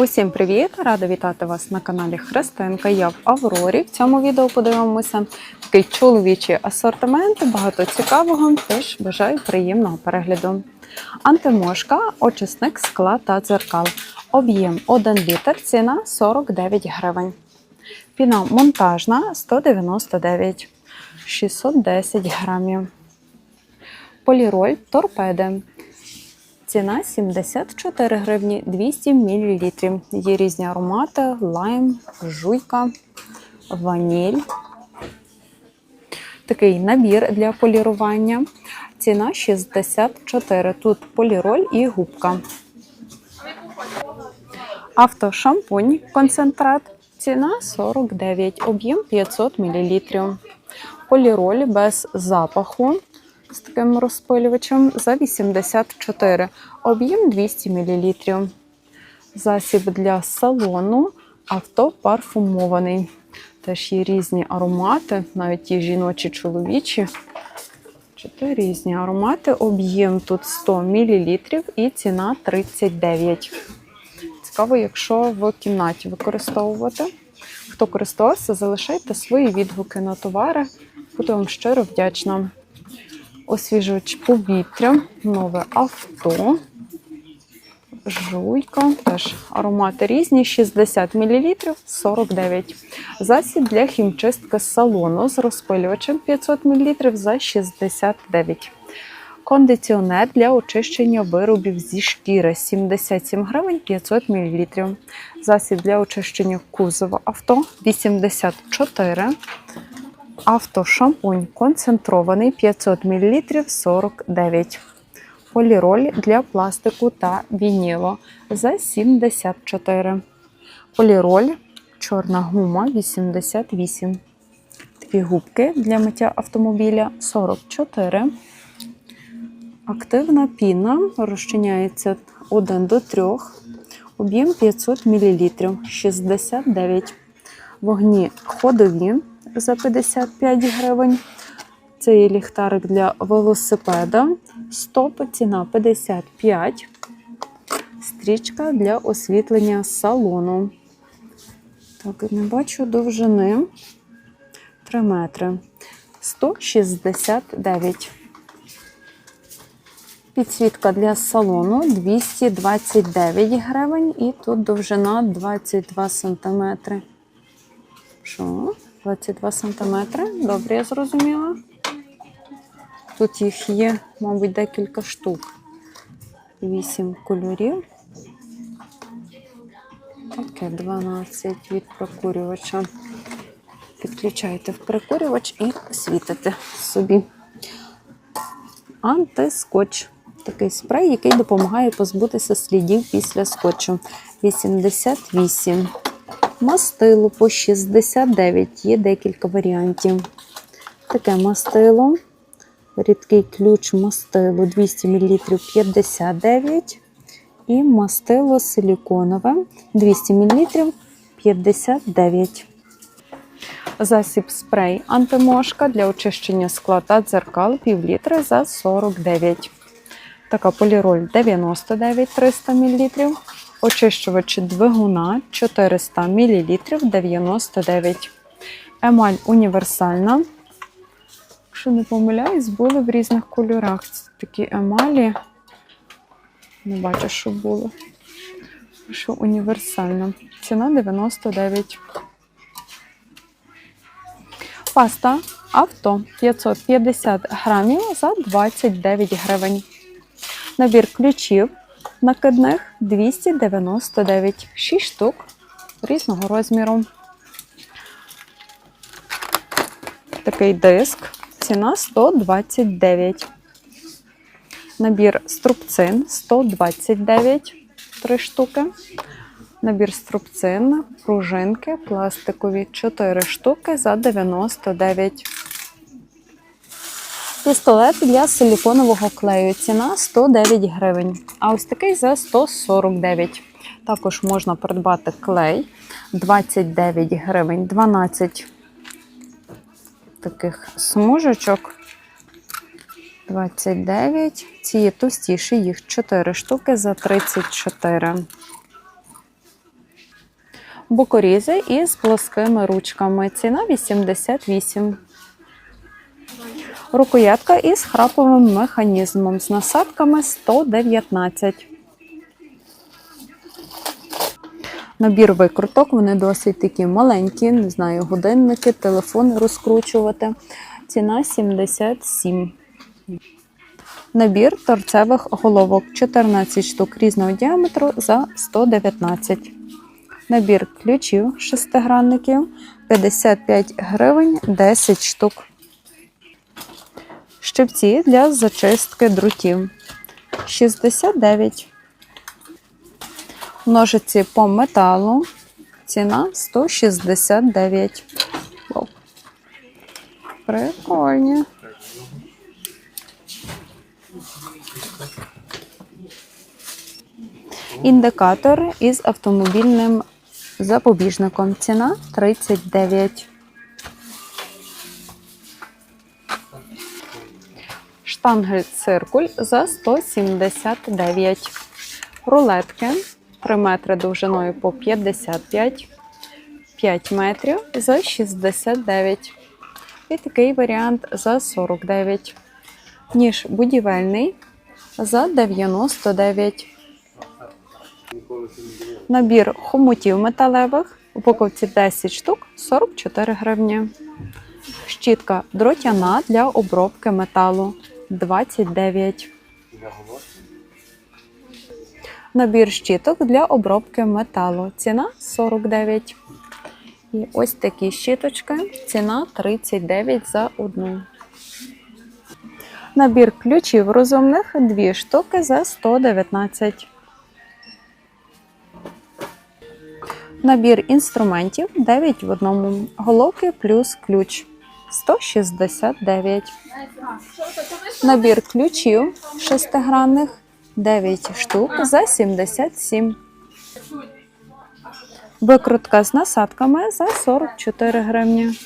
Усім привіт! Рада вітати вас на каналі Христинка. Я в Аврорі. В цьому відео подивимося такий чоловічий асортимент, багато цікавого. Тож бажаю приємного перегляду. Антимошка, очисник скла та дзеркал. Об'єм 1 літр, ціна 49 гривень. Піна монтажна 199 610 грамів. Поліроль торпеди. Ціна 74 гривні 200 мл. Є різні аромати: лайм, жуйка, ваніль. Такий набір для полірування. Ціна 64. Тут поліроль і губка. Автошампунь концентрат. Ціна 49, об'єм 500 мл. Поліроль без запаху з таким розпилювачем за 84, об'єм 200 мл. Засіб для салону автопарфумований. Теж є різні аромати, навіть ті жіночі, чоловічі. Чотири різні аромати. Об'єм тут 100 мл і ціна 39. Цікаво, якщо в кімнаті використовувати. Хто користувався, залишайте свої відгуки на товари. Буду вам щиро вдячна. Освіжувач повітря, нове авто, жуйка, теж аромати різні, 60 мл 49. Засіб для хімчистки салону з розпилювачем 500 мл за 69. Кондиціонер для очищення виробів зі шкіри 77 гривень 500 мл. Засіб для очищення кузова авто 84 Автошампунь концентрований 500 мл 49. Поліроль для пластику та вініло за 74. Поліроль чорна гума 88. Такі губки для миття автомобіля 44. Активна піна розчиняється 1 до 3. Об'єм 500 мл 69. Вогні ходові за 55 гривень. Це є ліхтарик для велосипеда. Стоп, ціна 55. Стрічка для освітлення салону. Так, не бачу довжини 3 метри. 169. Підсвітка для салону 229 гривень. І тут довжина 22 сантиметри. Що? 22 см. Добре, я зрозуміла. Тут їх є, мабуть, декілька штук. 8 кольорів. Таке 12 від прокурювача. Підключаєте в прикурювач і світите собі. Антискотч. Такий спрей, який допомагає позбутися слідів після скотчу. 88. Мастило по 69, є декілька варіантів. Таке мастило. Рідкий ключ мастило 200 мл 59. І мастило силіконове 200 мл 59. Засіб спрей антимошка для очищення скла та дзеркал пів літра за 49. Така поліроль 99 300 мл. Очищувач двигуна 400 мл 99. Емаль універсальна. Якщо не помиляюсь, були в різних кольорах. Це такі емалі. Не бачу, що було. Що універсальна. Ціна 99. Паста авто 550 грамів за 29 гривень. Набір ключів накидних 299, 6 штук різного розміру. Такий диск, ціна 129. Набір струбцин 129, 3 штуки. Набір струбцин, пружинки, пластикові 4 штуки за 99. Пістолет для силіконового клею. Ціна 109 гривень. А ось такий за 149. Також можна придбати клей 29 гривень, 12 таких смужечок. 29. Ці є товстіші, їх 4 штуки за 34. Бокорізи із плоскими ручками. Ціна 88. Рукоятка із храповим механізмом з насадками 119. Набір викруток, вони досить такі маленькі, не знаю, годинники, телефони розкручувати. Ціна 77. Набір торцевих головок 14 штук різного діаметру за 119. Набір ключів шестигранників 55 гривень 10 штук. Щипці для зачистки друтів 69. Ножиці по металу. Ціна 169. Вау. Прикольні. Індикатор із автомобільним запобіжником. Ціна 39. Штангель циркуль за 179. Рулетки 3 метри довжиною по 55, 5 метрів за 69. І такий варіант за 49. Ніж будівельний за 99. Набір хомутів металевих. Упаковці 10 штук 44 гривні. Щітка дротяна для обробки металу 29. Набір щіток для обробки металу. Ціна 49. І ось такі щіточки. Ціна 39 за одну. Набір ключів розумних 2 штуки за 119. Набір інструментів 9 в одному. Головки плюс ключ 169. Набір ключів шестигранних 9 штук за 77. Викрутка з насадками за 44 гривні.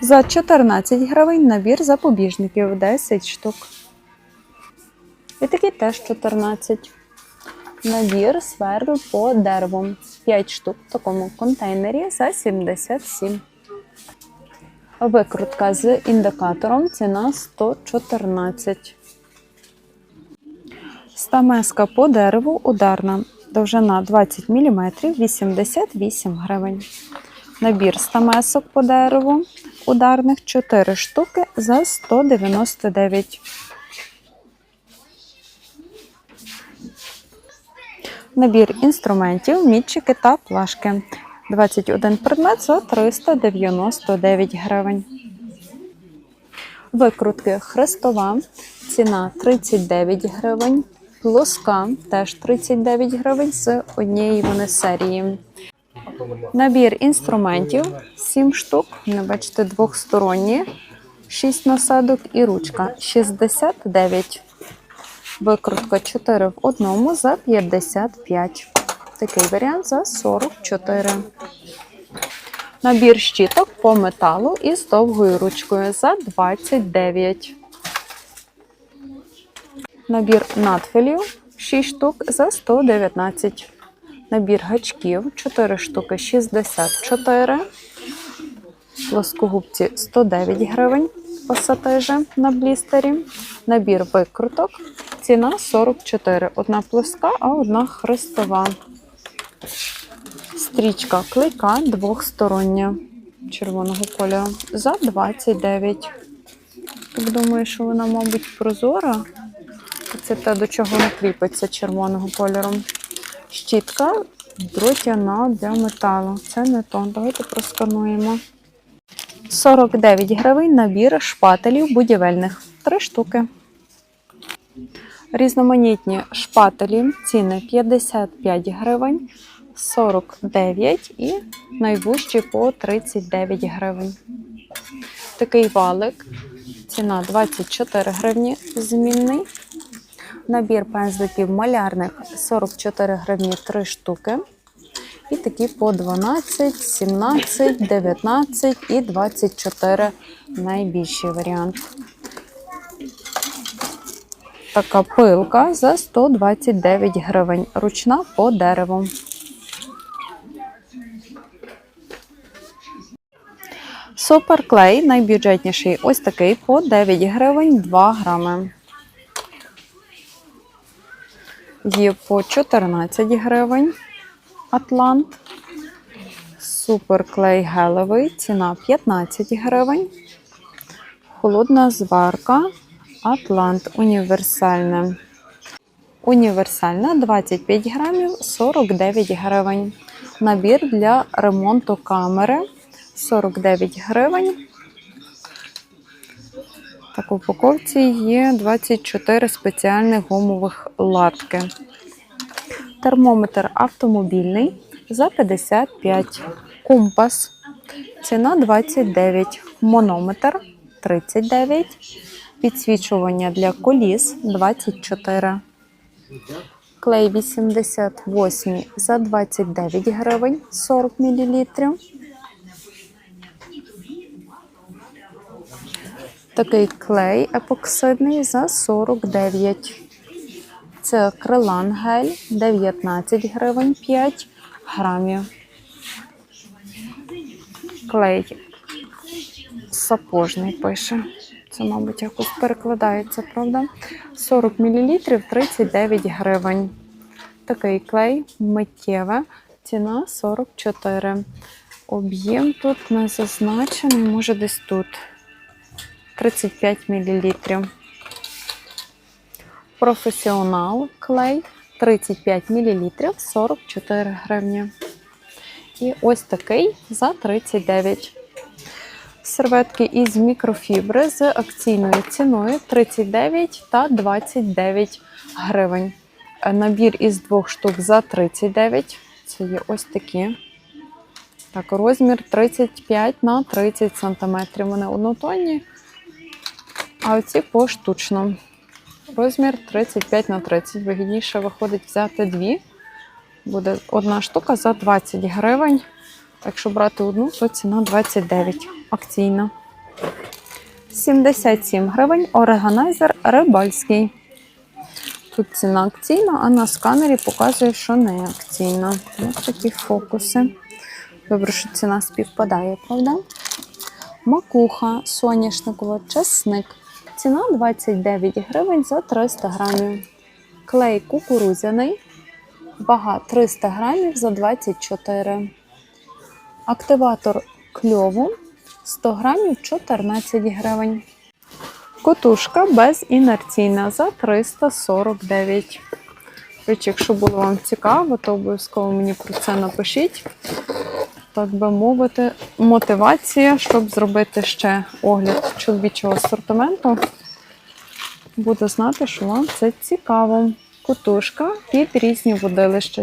За 14 гривень набір запобіжників 10 штук. І такий теж 14. Набір сверл по дереву 5 штук в такому контейнері за 77. Викрутка з індикатором ціна 114. Стамеска по дереву ударна. Довжина 20 мм 88 гривень. Набір стамесок по дереву ударних 4 штуки за 199. Набір інструментів, мітчики та плашки. 21 предмет за 399 гривень. Викрутки хрестова. Ціна 39 гривень. Плоска теж 39 гривень з однієї вони серії. Набір інструментів 7 штук. Не бачите, двохсторонні, 6 насадок і ручка 69. Викрутка 4 в одному за 55. Такий варіант за 44. Набір щіток по металу із довгою ручкою за 29. Набір надфилів 6 штук за 119. Набір гачків 4 штуки 64. Плоскогубці 109 гривень пасатижі на блістері. Набір викруток. Ціна 44. Одна плоска, а одна хрестова. Стрічка клейка двохстороння червоного кольору за 29. Так думаю, що вона, мабуть, прозора. Це те, до чого не кріпиться червоного кольору. Щітка дротяна для металу. Це не то. Давайте проскануємо. 49 гривень набір шпателів будівельних. Три штуки. Різноманітні шпателі. Ціни 55 гривень, 49 і найвужчі по 39 гривень. Такий валик. Ціна 24 гривні змінний. Набір пензликів малярних 44 гривні 3 штуки. І такі по 12, 17, 19 і 24 найбільший варіант. Така пилка за 129 гривень. Ручна по дереву. Суперклей найбюджетніший ось такий по 9 гривень 2 грами. Є по 14 гривень Атлант. Суперклей гелевий, ціна 15 гривень. Холодна зварка Атлант універсальна. Універсальна 25 грамів 49 гривень. Набір для ремонту камери 49 гривень. Так, в упаковці є 24 спеціальних гумових латки. Термометр автомобільний за 55. Компас. Ціна 29. Монометр 39. Підсвічування для коліс 24. Клей 88 за 29 гривень 40 мл. Такий клей епоксидний за 49. Це крилан гель 19 гривень 5 грамів. Клей сапожний пише. Це, мабуть, якось перекладається, правда? 40 мл 39 гривень. Такий клей миттєве. Ціна 44. Об'єм тут не зазначений, може десь тут. 35 мл. Професіонал клей 35 мл 44 гривні. І ось такий за 39. Серветки із мікрофібри з акційною ціною 39 та 29 гривень. Набір із двох штук за 39. Це є ось такі. Так, розмір 35 на 30 см. Вони однотонні. А оці поштучно. Розмір 35 на 30. Вигідніше виходить взяти дві. Буде одна штука за 20 гривень. Якщо брати одну, то ціна 29 акційна. 77 гривень органайзер рибальський. Тут ціна акційна, а на сканері показує, що не акційна. Ось такі фокуси. Добре, що ціна співпадає, правда? Макуха соняшникова, чесник. Ціна 29 гривень за 300 грамів. Клей кукурудзяний. Вага 300 грамів за 24. Активатор кльову 100 грамів 14 гривень. Котушка безінерційна за 349. Речі, якщо було вам цікаво, то обов'язково мені про це напишіть. Так би мовити, мотивація, щоб зробити ще огляд чоловічого асортименту. Буду знати, що вам це цікаво. Кутушка під різні водилища.